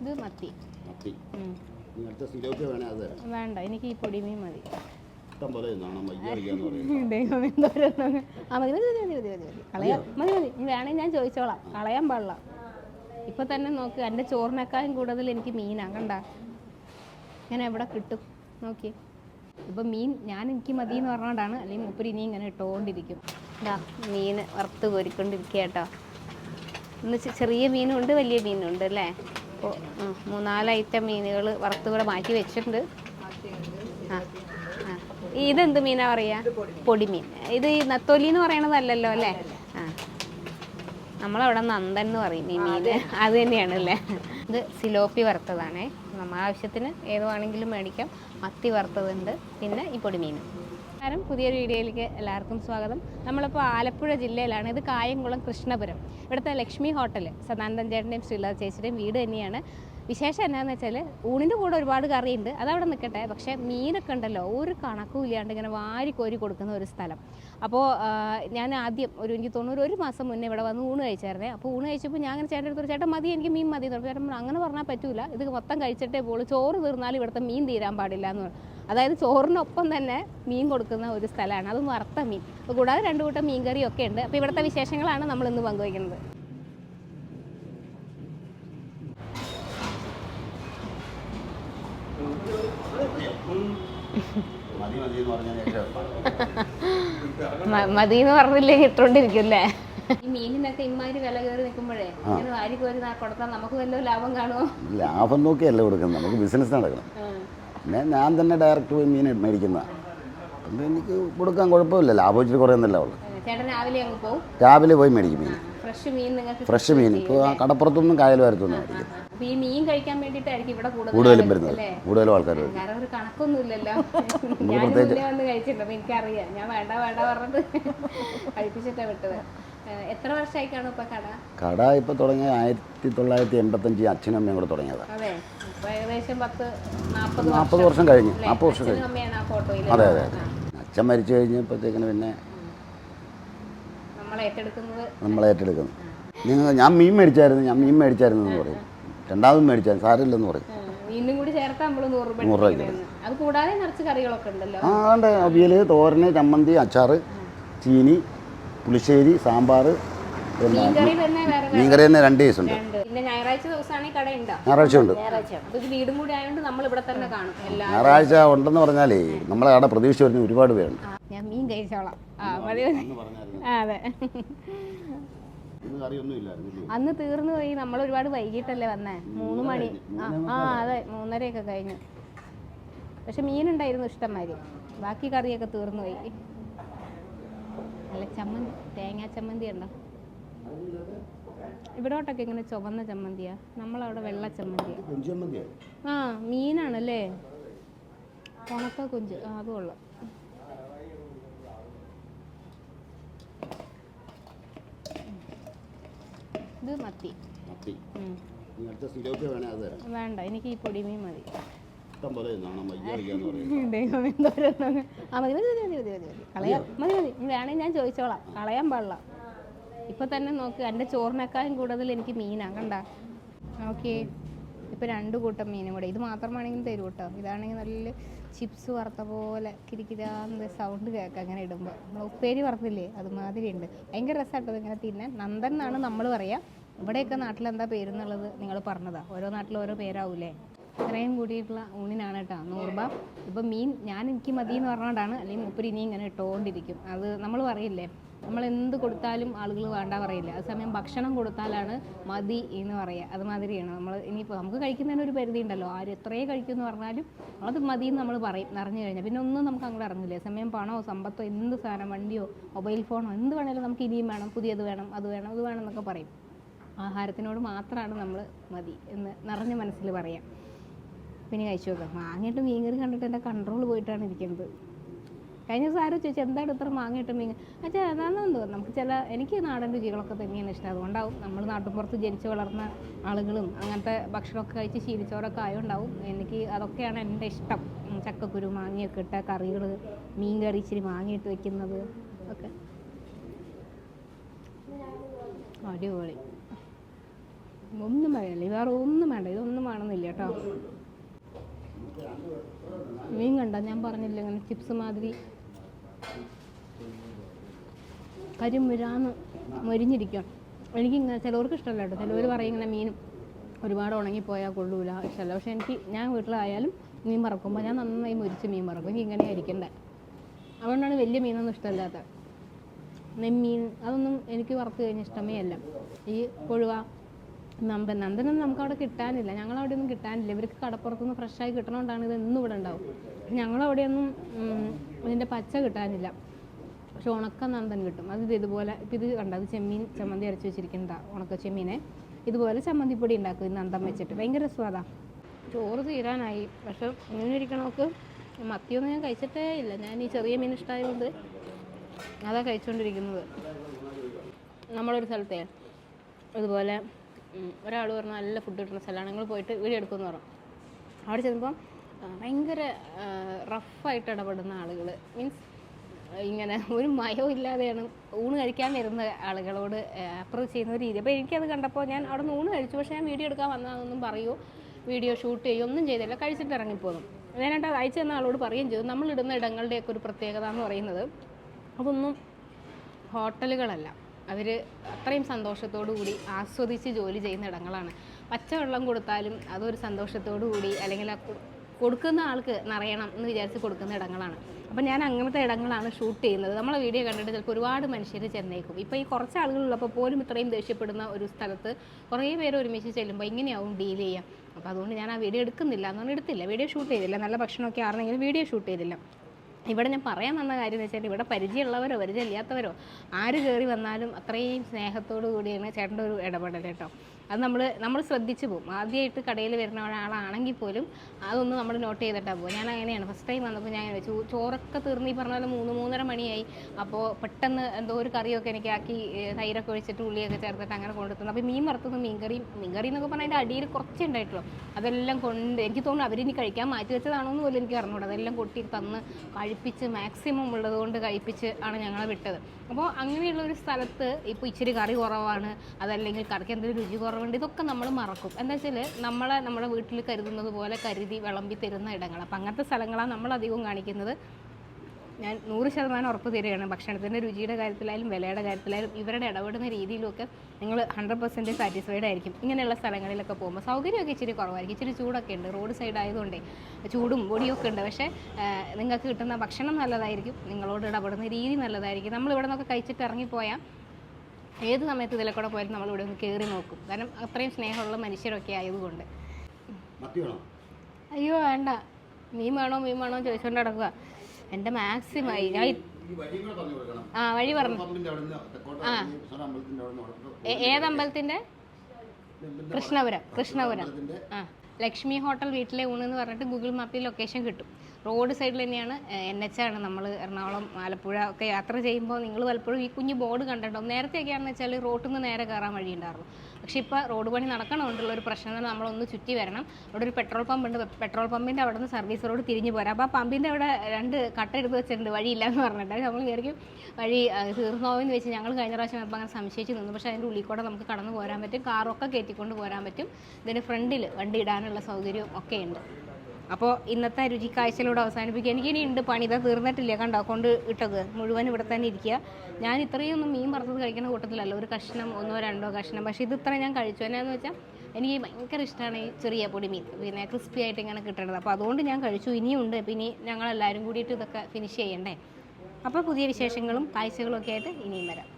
ഇത് മത്തി. മത്തി. അടുത്ത സിലോപ്പി വേണേ അത്. തരാം വേണ്ട എനിക്ക് ഈ പൊടിമീൻ മതി. ഇഷ്ടം പോലെ നാണം വയ്യ വയ്യാന്ന് പറയും ദൈവം എന്തോരം ആ മതി മതി മതി മതി മതി മതി. കളയാം. മതി മതി. ഇനി വേണമെങ്കിൽ ഞാൻ ചോദിച്ചോളാം. കളയാൻ പാടില്ല. ഇപ്പൊ തന്നെ നോക്ക് എന്റെ ചോറിനേക്കാളും കൂടുതൽ എനിക്ക് മീനാ. കണ്ട? ഞാൻ എവിടെ കിട്ടും? നോക്കി. ഇപ്പൊ മീൻ ഞാൻ എനിക്ക് മതി എന്ന് പറഞ്ഞുകൊണ്ടാണ് അല്ലെങ്കിൽ മുപ്പര് ഇനി ഇങ്ങനെ ഇട്ടുകൊണ്ടിരിക്കും ഇതാ മീൻ വറുത്ത് കോരിക്കൊണ്ടിരിക്കുക കേട്ടോ ഇന്ന് ചെറിയ മീനുണ്ട് വലിയ മീനുണ്ട് അല്ലേ? അപ്പോൾ മൂന്നാൽ ഐറ്റം മീനുകൾ വറുത്ത് കൂടെ മാറ്റി വെച്ചിട്ടുണ്ട്. ആ ആ. ഇതെന്ത് മീനാ പറയാ? പൊടിമീൻ. ഇത് ഈ നത്തോലി എന്ന് പറയണതല്ലല്ലോ അല്ലേ? ആ. നമ്മളവിടെ നന്ദൻ എന്ന് പറയും ഈ മീൻ. അത് തന്നെയാണ് അല്ലേ ഇത് സിലോപ്പി വറുത്തതാണേ. നമ്മുടെ ആവശ്യത്തിന് ഏത് മേടിക്കാം. മത്തി വറുത്തതുണ്ട്. പിന്നെ ഈ പൊടിമീൻ. നമസ്കാരം. പുതിയൊരു വീഡിയോയിലേക്ക് എല്ലാവർക്കും സ്വാഗതം. നമ്മളിപ്പോൾ ആലപ്പുഴ ജില്ലയിലാണ്. ഇത് കായംകുളം കൃഷ്ണപുരം. ഇവിടുത്തെ ലക്ഷ്മി ഹോട്ടൽ സദാനന്ദൻ ചേട്ടന്റെയും ശ്രീലത ചേച്ചിയുടെയും വീട് തന്നെയാണ്. വിശേഷം എന്താണെന്ന് വെച്ചാൽ ഊണിന്റെ കൂടെ ഒരുപാട് കറിയുണ്ട്. അതവിടെ നിൽക്കട്ടെ പക്ഷേ മീനൊക്കെ ഉണ്ടല്ലോ ഒരു കണക്കും ഇല്ലാണ്ട് ഇങ്ങനെ വാരി കോരി കൊടുക്കുന്ന ഒരു സ്ഥലം. അപ്പോൾ ഞാൻ ആദ്യം ഒരു എനിക്ക് തൊണ്ണൂറ് ഒരു മാസം മുന്നേ ഇവിടെ വന്ന് ഊണ് കഴിച്ചായിരുന്നേ. അപ്പോൾ ഊണ് കഴിച്ചപ്പോൾ ഞാൻ അങ്ങനെ ചേട്ടൻ എടുത്തു ചേട്ടൻ മതി എനിക്ക് മീൻ മതി എന്ന് പറഞ്ഞു. ചേട്ടൻ അങ്ങനെ പറഞ്ഞാൽ പറ്റൂല. ഇത് മൊത്തം കഴിച്ചിട്ടേ പോളൂ. ചോറ് തീർന്നാലും ഇവിടുത്തെ മീൻ തീരാൻ പാടില്ല എന്ന് പറഞ്ഞു. അതായത് ചോറിനൊപ്പം തന്നെ മീൻ കൊടുക്കുന്ന ഒരു സ്ഥലമാണ്. അത് വറുത്ത മീൻ. കൂടാതെ രണ്ട് കൂട്ടം മീൻകറിയൊക്കെ ഉണ്ട്. അപ്പോൾ ഇവിടുത്തെ വിശേഷങ്ങളാണ് നമ്മൾ ഇന്ന് പങ്കുവയ്ക്കുന്നത് മതി എന്ന് പറഞ്ഞില്ലേ ഇട്ടോണ്ടിരിക്കല്ലേ ഈ മീനിനൊക്കെ ഇമ്മാതിരി വില കയറി നിൽക്കുമ്പോഴേ ഇങ്ങനെ വാരി കോരി നാ- കൊടുത്താൽ നമുക്ക് വല്ല ലാഭം കാണുമോ ലാഭം നോക്കിയല്ല കൊടുക്കുന്നത്. നമുക്ക് ബിസിനസ് നടക്കണം. പിന്നെ ഞാൻ തന്നെ ഡയറക്റ്റ് പോയി മീൻ മേടിക്കുന്നതാണ് അതുകൊണ്ട് എനിക്ക് കൊടുക്കാൻ കുഴപ്പമില്ല. ലാഭം ഇച്ചിരി കുറയുന്നല്ല പോകും രാവിലെ പോയി മേടിക്കും മീൻ. ഫ്രഷ് മീൻ നിങ്ങൾക്ക് ഫ്രഷ് മീൻ. ഇപ്പോൾ കടപ്പുറത്തൊന്നും കായൽ വരത്തൊന്നും ഈ മീൻ കഴിക്കാൻ വേണ്ടിയിട്ടായിരിക്കും ഇവിടെ കൂടുതലും വരുന്നത്. കൂടുതലും ആൾക്കാർ കാരണം ഒരു കണക്കൊന്നും ഇല്ലല്ലോ ഞാൻ മുന്നേ വന്ന് കഴിച്ചിട്ടുണ്ട് അപ്പൊ എനിക്കറിയാം. ഞാൻ വേണ്ട വേണ്ട പറഞ്ഞത് കഴിപ്പിച്ചിട്ടാ വിട്ടത്. എത്ര വർഷമായിക്കാണ് കാണും ഇപ്പൊ കട? കട ഇപ്പൊ തുടങ്ങിയ ആയിരത്തി തൊള്ളായിരത്തി എൺപത്തഞ്ച് അച്ഛനും അമ്മയും കൂടെ തുടങ്ങിയതാണ് അതെ. ഏകദേശം പത്ത് നാപ്പത് നാൽപ്പത് വർഷം കഴിഞ്ഞു. നാൽപ്പത് വർഷം കഴിഞ്ഞു. അതെ അതെ അച്ഛൻ മരിച്ചു കഴിഞ്ഞപ്പോഴത്തേക്കിന് പിന്നെ നമ്മൾ ഏറ്റെടുക്കുന്നത്? നമ്മൾ ഏറ്റെടുക്കുന്നു. നിങ്ങൾ ഞാൻ മീൻ മേടിച്ചായിരുന്നു ഞാൻ മീൻ മേടിച്ചായിരുന്നു എന്ന് പറയും. രണ്ടാമതും മേടിച്ചായിരുന്നു സാരമില്ലെന്ന് പറയും. മീനും കൂടി ചേർത്താൽ നമ്മൾ നൂറ് രൂപ അത് കൂടാതെ നിറച്ച് കറികളൊക്കെ ഉണ്ടല്ലോ. ആ ഉണ്ട്. അവിയൽ തോരന് ചമ്മന്തി അച്ചാറ് ചീനി പുളിശ്ശേരി സാമ്പാർ മീൻകറി തന്നെ വേറെ മീൻകറി തന്നെ രണ്ട് ദിവസമുണ്ട് ഉണ്ട്. പിന്നെ ഞായറാഴ്ച ഉണ്ടോ. ഉണ്ട്. ഞായറാഴ്ച. അപ്പൊ ഇത് കൂടി ആയതുകൊണ്ട് നമ്മൾ ഇവിടെ തന്നെ കാണും. എല്ലാ ഞായറാഴ്ച ഉണ്ടെന്ന് പറഞ്ഞാലേ നമ്മളെ അവിടെ പ്രതീക്ഷ വരുന്ന ഒരുപാട് പേരുണ്ട്. ഞാൻ കഴിച്ചോളാം ആ മതി. അതെ. അന്ന് തീർന്നു പോയി. നമ്മൾ ഒരുപാട് വൈകിട്ടല്ലേ വന്നേ? മൂന്ന് മണി. ആ അതെ. മൂന്നരയൊക്കെ കഴിഞ്ഞു. പക്ഷെ മീനുണ്ടായിരുന്നു ഇഷ്ടംമാതിരി. ബാക്കി കറിയൊക്കെ തീർന്നു പോയി. അല്ല ചമ്മന്തി. തേങ്ങാ ചമ്മന്തി ഉണ്ടോ? ഇവിടോട്ടൊക്കെ ഇങ്ങനെ ചുവന്ന ചമ്മന്തിയാ? നമ്മളവിടെ വെള്ള ചമ്മന്തിയാ. ആ മീനാണല്ലേ? ഉണക്ക കുഞ്ച്. ആ അത് ഇത് മത്തി. മത്തി. അടുത്ത സിലോപ്പി വേണേ അത് തരാം. വേണ്ട എനിക്ക് ഈ പൊടിമീൻ മതി. ഇഷ്ടം പോലെ ആ മതി മതി മതി മതി മതി മതി. കളയാം. മതി മതി. വേണമെങ്കിൽ ഞാൻ ചോദിച്ചോളാം. കളയാൻ പാടില്ല. ഇപ്പൊ തന്നെ നോക്ക് എന്റെ ചോറിനേക്കാളും കൂടുതൽ എനിക്ക് മീനാ കണ്ട? ഓക്കെ ഇപ്പൊ രണ്ട് കൂട്ടം മീനും കൂടെ. ഇത് മാത്രമാണെങ്കിലും തരും കേട്ടോ. ഇതാണെങ്കിൽ നല്ല ചിപ്സ് വറുത്ത പോലെ കിരിക്കിരാന്ന് സൗണ്ട് കേൾക്കാം അങ്ങനെ ഇടുമ്പോൾ നമ്മൾ ഉപ്പേരി വറുത്തില്ലേ അതുമാതിരി ഉണ്ട് ഭയങ്കര രസമായിട്ടത് ഇങ്ങനെ തിന്നാൻ. നന്ദൻ എന്നാണ് നമ്മൾ പറയാ. ഇവിടെയൊക്കെ നാട്ടിൽ എന്താ പേരെന്നുള്ളത് നിങ്ങൾ പറഞ്ഞതാ. ഓരോ നാട്ടിലും ഓരോ പേരാവൂലേ. ഇത്രയും കൂടിയിട്ടുള്ള ഊണിനാണ് കേട്ടോ നൂറ് രൂപ ഇപ്പം മീൻ ഞാൻ എനിക്ക് മതി എന്ന് പറഞ്ഞുകൊണ്ടാണ് അല്ലെങ്കിൽ ഉപ്പരി ഇനി ഇങ്ങനെ ഇട്ടുകൊണ്ടിരിക്കും അത് നമ്മൾ പറയില്ലേ? നമ്മൾ എന്ത് കൊടുത്താലും ആളുകൾ വേണ്ട പറയില്ല. അതേസമയം ഭക്ഷണം കൊടുത്താലാണ് മതി എന്ന് പറയുക അതുമാതിരിയാണ്. നമ്മൾ ഇനിയിപ്പോൾ നമുക്ക് കഴിക്കുന്നതിന് ഒരു പരിധി ഉണ്ടല്ലോ. ആര് എത്രയേ കഴിക്കുമെന്ന് പറഞ്ഞാലും അത് മതി എന്ന് നമ്മൾ പറയും. നിറഞ്ഞു കഴിഞ്ഞാൽ പിന്നെ ഒന്നും നമുക്ക് അങ്ങോട്ട് ഇറങ്ങില്ല സമയം പണമോ സമ്പത്തോ എന്ത് സാധനം? വണ്ടിയോ മൊബൈൽ ഫോണോ എന്ത് വേണേലും നമുക്ക് ഇനിയും വേണം. പുതിയത് വേണം അത് വേണം അത് വേണം എന്നൊക്കെ പറയും. ആഹാരത്തിനോട് മാത്രമാണ് നമ്മൾ മതി എന്ന് നിറഞ്ഞ മനസ്സിൽ പറയാം. പിന്നെ കഴിച്ചു നോക്കാം. വാങ്ങിയിട്ട് മീൻകറി കണ്ടിട്ട് എന്റെ കൺട്രോൾ പോയിട്ടാണ് ഇരിക്കുന്നത്. കഴിഞ്ഞ ദിവസം ആരോ ചോദിച്ചു എന്താണ് ഇത്ര മാങ്ങയിട്ട് മീൻ? അച്ഛാ അതാണെന്ന് തോന്നുന്നു. നമുക്ക് ചില എനിക്ക് നാടൻ രുചികളൊക്കെ തന്നെയാണ് ഇഷ്ടം. അതുകൊണ്ടാവും നമ്മൾ നാട്ടുപുറത്ത് ജനിച്ച് വളർന്ന ആളുകളും അങ്ങനത്തെ ഭക്ഷണമൊക്കെ കഴിച്ച് ശീലിച്ചവരൊക്കെ ആയതുകൊണ്ടാവും എനിക്ക് അതൊക്കെയാണ് എന്റെ ഇഷ്ടം. ചക്കക്കുരു ചക്കക്കുരു മാങ്ങയൊക്കെ ഇട്ട കറികൾ മീൻ കറി ഇച്ചിരി മാങ്ങയിട്ട് വെക്കുന്നത് ഒക്കെ. അടിപൊളി. ഒന്നും വേണ്ട വേറെ ഒന്നും വേണ്ട. ഇതൊന്നും വേണമെന്നില്ല കേട്ടോ. മീൻ കണ്ട? ഞാൻ പറഞ്ഞില്ല ഇങ്ങനെ ചിപ്സ് മാതിരി കരിമുരാന്ന് എനിക്ക് എനിക്കിങ്ങനെ ചിലവർക്ക് ഇഷ്ടമല്ല കേട്ടോ. ചിലവർ പറയും ഇങ്ങനെ മീൻ ഒരുപാട് ഉണങ്ങിപ്പോയാൽ കൊള്ളൂല ഇഷ്ടമല്ല. പക്ഷെ എനിക്ക് ഞാൻ വീട്ടിലായാലും മീൻ പറക്കുമ്പോൾ ഞാൻ നന്നായി മുരിച്ച് മീൻ മറക്കും എനിക്ക് ഇങ്ങനെ ആയിരിക്കണ്ടേ അതുകൊണ്ടാണ് വലിയ മീനൊന്നും ഇഷ്ടമല്ലാത്തത്. നെമ്മീൻ അതൊന്നും എനിക്ക് വറുത്ത് കഴിഞ്ഞ ഇഷ്ടമേ അല്ല. ഈ കൊഴുവ നമ്പൻ നന്ദനൊന്നും നമുക്ക് അവിടെ കിട്ടാനില്ല. ഞങ്ങൾ അവിടെ ഒന്നും കിട്ടാനില്ല. ഇവർക്ക് കടപ്പുറത്തുനിന്ന് ഫ്രഷായി കിട്ടണോണ്ടാണ് ഇത് എന്നും ഇവിടെ ഉണ്ടാവും. ഞങ്ങളവിടെയൊന്നും ഇതിന്റെ പച്ച കിട്ടാനില്ല. പക്ഷെ ഉണക്ക നന്ദൻ കിട്ടും. അത് ഇതുപോലെ ഇപ്പം ഇത് കണ്ട? അത് ചെമ്മീൻ ചമ്മന്തി അരച്ച് വെച്ചിരിക്കുന്നതാ ഉണക്ക ചെമ്മീനെ. ഇതുപോലെ ചമ്മന്തിപ്പൊടി ഉണ്ടാക്കും ഈ നന്ദൻ വെച്ചിട്ട്. ഭയങ്കര സ്വാദാ ചോറ് തീരാനായി. പക്ഷെ ഇങ്ങനെ ഇരിക്കണോക്ക് മത്തിയൊന്നും ഞാൻ കഴിച്ചിട്ടേ ഇല്ല. ഞാൻ ഈ ചെറിയ മീൻ ഇഷ്ടമായതുകൊണ്ട് അതാ കഴിച്ചുകൊണ്ടിരിക്കുന്നത് നമ്മളൊരു സ്ഥലത്തെ. ഇതുപോലെ ഒരാൾ പറഞ്ഞു നല്ല ഫുഡ് കിട്ടുന്ന സ്ഥലമാണ് നിങ്ങൾ പോയിട്ട് വീഡിയോ എടുക്കുമെന്ന് പറഞ്ഞു. അവിടെ ചെന്നപ്പം ഭയങ്കര റഫായിട്ട് ഇടപെടുന്ന ആളുകൾ മീൻസ് ഇങ്ങനെ ഒരു മയവും ഇല്ലാതെയാണ് ഊണ് കഴിക്കാൻ വരുന്ന ആളുകളോട് അപ്രോച്ച് ചെയ്യുന്ന ഒരു രീതി. അപ്പോൾ എനിക്കത് കണ്ടപ്പോൾ ഞാൻ അവിടെ നിന്ന് ഊണ് കഴിച്ചു. പക്ഷേ ഞാൻ വീഡിയോ എടുക്കാൻ വന്നതാണെന്നും പറയൂ. വീഡിയോ ഷൂട്ട് ചെയ്യോ. ഒന്നും ചെയ്തില്ല. കഴിച്ചിട്ട് ഇറങ്ങിപ്പോന്നു. ഞാനായിട്ട് അത് അയച്ചു തന്ന ആളോട് പറയുകയും ചെയ്തു. നമ്മളിടുന്ന ഇടങ്ങളുടെയൊക്കെ ഒരു പ്രത്യേകത എന്ന് പറയുന്നത് അതൊന്നും ഹോട്ടലുകളല്ല. അവർ അത്രയും സന്തോഷത്തോടു കൂടി ആസ്വദിച്ച് ജോലി ചെയ്യുന്ന ഇടങ്ങളാണ്. പച്ചവെള്ളം കൊടുത്താലും അതൊരു സന്തോഷത്തോടു കൂടി അല്ലെങ്കിൽ കൊടുക്കുന്ന ആൾക്ക് നിറയണം എന്ന് വിചാരിച്ച് കൊടുക്കുന്ന ഇടങ്ങളാണ്. അപ്പം ഞാൻ അങ്ങനത്തെ ഇടങ്ങളാണ് ഷൂട്ട് ചെയ്യുന്നത്. നമ്മളെ വീഡിയോ കണ്ടിട്ട് ചിലപ്പോൾ ഒരുപാട് മനുഷ്യർ ചെന്നേക്കും. ഇപ്പോൾ ഈ കുറച്ച് ആളുകളുള്ളപ്പോൾ പോലും ഇത്രയും ദേഷ്യപ്പെടുന്ന ഒരു സ്ഥലത്ത് കുറേ പേര് ഒരുമിച്ച് ചെല്ലുമ്പോൾ ഇങ്ങനെയാവും ഡീൽ ചെയ്യാം. അപ്പോൾ അതുകൊണ്ട് ഞാൻ ആ വീഡിയോ എടുക്കുന്നില്ല എന്ന് എടുത്തില്ല. വീഡിയോ ഷൂട്ട് ചെയ്തില്ല. നല്ല ഭക്ഷണമൊക്കെ ആണെങ്കിലും വീഡിയോ ഷൂട്ട് ചെയ്തില്ല. ഇവിടെ ഞാൻ പറയാൻ വന്ന കാര്യം എന്ന് വെച്ചാൽ ഇവിടെ പരിചയമുള്ളവരോ പരിചയമില്ലാത്തവരോ ആര് കയറി വന്നാലും അത്രയും സ്നേഹത്തോടു കൂടിയാണ് ചേട്ടന്റെ ഒരു ഇടപെടൽ കേട്ടോ. അത് നമ്മൾ നമ്മൾ ശ്രദ്ധിച്ചു പോകും ആദ്യമായിട്ട് കടയിൽ വരുന്ന ഒരാളാണെങ്കിൽ പോലും അതൊന്ന് നമ്മൾ നോട്ട് ചെയ്തിട്ടാണ് പോകും ഞാൻ അങ്ങനെയാണ്. ഫസ്റ്റ് ടൈം വന്നപ്പോൾ ഞാൻ വെച്ചു ചോറൊക്കെ തീർന്ന് ഈ പറഞ്ഞ പോലെ മൂന്ന് മൂന്നര മണിയായി. അപ്പോൾ പെട്ടെന്ന് എന്തോ ഒരു കറിയൊക്കെ എനിക്ക് ആക്കി തൈരൊക്കെ ഒഴിച്ചിട്ട് ഉള്ളിയൊക്കെ ചേർത്തിട്ട് അങ്ങനെ കൊണ്ടുത്തന്നു അപ്പോൾ മീൻ വറുത്തത് മീൻകറി മീൻകറി എന്നൊക്കെ പറഞ്ഞാൽ അതിന്റെ അടിയിൽ കുറച്ചേ ഉണ്ടായിട്ടുള്ളൂ. അതെല്ലാം കൊണ്ട് എനിക്ക് തോന്നുന്നു അവരിനി കഴിക്കാൻ മാറ്റി വെച്ചതാണോന്ന് പോലും എനിക്ക് അറിഞ്ഞൂടാ അതെല്ലാം കൊട്ടി തന്ന് കഴിപ്പിച്ച് മാക്സിമം ഉള്ളത് കൊണ്ട് കഴിപ്പിച്ച് ആണ് ഞങ്ങളെ വിട്ടത്. അപ്പോൾ അങ്ങനെയുള്ള ഒരു സ്ഥലത്ത് ഇപ്പോൾ ഇച്ചിരി കറി കുറവാണ്. അതല്ലെങ്കിൽ കറിക്ക് എന്തെങ്കിലും രുചി കുറവുണ്ട്. ഇതൊക്കെ നമ്മൾ മറക്കും. എന്താ വെച്ചാൽ നമ്മളെ നമ്മുടെ വീട്ടിൽ കരുതുന്നത് പോലെ കരുതി വിളമ്പി തരുന്ന ഇടങ്ങൾ. അപ്പം അങ്ങനത്തെ സ്ഥലങ്ങളാണ് നമ്മൾ അധികവും കാണിക്കുന്നത്. ഞാൻ നൂറ് ശതമാനം ഉറപ്പ് തരികയാണ്. ഭക്ഷണത്തിന്റെ രുചിയുടെ കാര്യത്തിലായാലും വിലയുടെ കാര്യത്തിലായാലും ഇവരുടെ ഇടപെടുന്ന രീതിയിലുമൊക്കെ നിങ്ങൾ ഹൺഡ്രഡ് പെർസെന്റ് സാറ്റിസ്ഫൈഡ് ആയിരിക്കും. ഇങ്ങനെയുള്ള സ്ഥലങ്ങളിലൊക്കെ പോകുമ്പോൾ സൗകര്യമൊക്കെ ഇച്ചിരി കുറവായിരിക്കും. ഇച്ചിരി ചൂടൊക്കെ ഉണ്ട്. റോഡ് സൈഡ് ആയതുകൊണ്ടേ ചൂടും പൊടിയൊക്കെ ഉണ്ട്. പക്ഷേ നിങ്ങൾക്ക് കിട്ടുന്ന ഭക്ഷണം നല്ലതായിരിക്കും. നിങ്ങളോട് ഇടപെടുന്ന രീതി നല്ലതായിരിക്കും. നമ്മൾ ഇവിടെ നിന്നൊക്കെ കഴിച്ചിട്ട് ഇറങ്ങിപ്പോയാൽ ഏത് സമയത്ത് ഇതിലെ കൂടെ പോയാലും നമ്മൾ ഇവിടെ ഒന്ന് കയറി നോക്കും. കാരണം അത്രയും സ്നേഹമുള്ള മനുഷ്യരൊക്കെ ആയതുകൊണ്ട്. അയ്യോ വേണ്ട. മീൻ വേണോ മീൻ വേണോ ചോദിച്ചുകൊണ്ട് നടക്കുക എന്റെ മാക്സിമായി ആ വഴി പറഞ്ഞു. ആ. ഏതമ്പലത്തിന്റെ കൃഷ്ണപുരം കൃഷ്ണപുരം. ആ. ലക്ഷ്മി ഹോട്ടൽ വീട്ടിലെ ഊണ് എന്ന് പറഞ്ഞിട്ട് ഗൂഗിൾ മാപ്പിൽ ലൊക്കേഷൻ കിട്ടും. റോഡ് സൈഡിൽ തന്നെയാണ് എൻ എച്ച് ആണ് നമ്മൾ എറണാകുളം ആലപ്പുഴ ഒക്കെ യാത്ര ചെയ്യുമ്പോൾ നിങ്ങൾ പലപ്പോഴും ഈ കുഞ്ഞു ബോർഡ് കണ്ടിട്ടുണ്ടാവും. നേരത്തെയൊക്കെയാണെന്ന് വെച്ചാൽ റോട്ടിൽ നിന്ന് നേരെ കയറാൻ വഴി ഉണ്ടായിരുന്നു പക്ഷേ ഇപ്പോൾ റോഡ് പണി നടക്കണമുണ്ടുള്ള ഒരു പ്രശ്നം തന്നെ നമ്മളൊന്ന് ചുറ്റി വരണം. അവിടെ ഒരു പെട്രോൾ പമ്പ് ഉണ്ട്. പെട്രോൾ പമ്പിന്റെ അവിടെ നിന്ന് സർവീസ് റോഡ് തിരിഞ്ഞു പോരാ. അപ്പോൾ ആ പമ്പിന്റെ അവിടെ രണ്ട് കട്ട എടുത്ത് വെച്ചിട്ടുണ്ട്. വഴിയില്ല എന്ന് പറഞ്ഞിട്ട് നമ്മൾ വിചാരിക്കും വഴി തീർന്നോവെന്ന് വെച്ച് ഞങ്ങൾ കഴിഞ്ഞ പ്രാവശ്യം അപ്പോൾ അങ്ങനെ സംശയിച്ച് നിന്നു. പക്ഷേ അതിന്റെ ഉള്ളിൽ കൂടെ നമുക്ക് കടന്നു പോരാൻ പറ്റും. കാറൊക്കെ കയറ്റിക്കൊണ്ട് പോരാൻ പറ്റും. ഇതിന്റെ ഫ്രണ്ടിൽ വണ്ടി ഇടാനുള്ള സൗകര്യവും ഒക്കെ ഉണ്ട് അപ്പോൾ ഇന്നത്തെ രുചി കാഴ്ചയിലൂടെ അവസാനിപ്പിക്കുക. എനിക്കിനി ഉണ്ട് പണി. തീർന്നിട്ടില്ല. കണ്ടോ? കൊണ്ട് ഇട്ടത്. മുഴുവൻ ഇവിടെ തന്നെ ഇരിക്കുക. ഞാൻ ഇത്രയൊന്നും മീൻ വറുത്തത് കഴിക്കുന്ന കൂട്ടത്തിലല്ല. ഒരു കഷ്ണം ഒന്നോ രണ്ടോ കഷ്ണം. പക്ഷേ ഇത് ഇത്ര ഞാൻ കഴിച്ചു. എന്നാന്ന് വെച്ചാൽ എനിക്ക് ഭയങ്കര ഇഷ്ടമാണ് ഈ ചെറിയ പൊടി മീൻ. പിന്നെ ക്രിസ്പി ആയിട്ട് ഇങ്ങനെ കിട്ടണത്. അപ്പോൾ അതുകൊണ്ട് ഞാൻ കഴിച്ചു. ഇനിയും ഉണ്ട്. ഇനി ഞങ്ങളെല്ലാവരും കൂടിയിട്ട് ഇതൊക്കെ ഫിനിഷ് ചെയ്യണ്ടേ? അപ്പോൾ പുതിയ വിശേഷങ്ങളും കാഴ്ചകളും ഒക്കെ ആയിട്ട് ഇനിയും വരാം.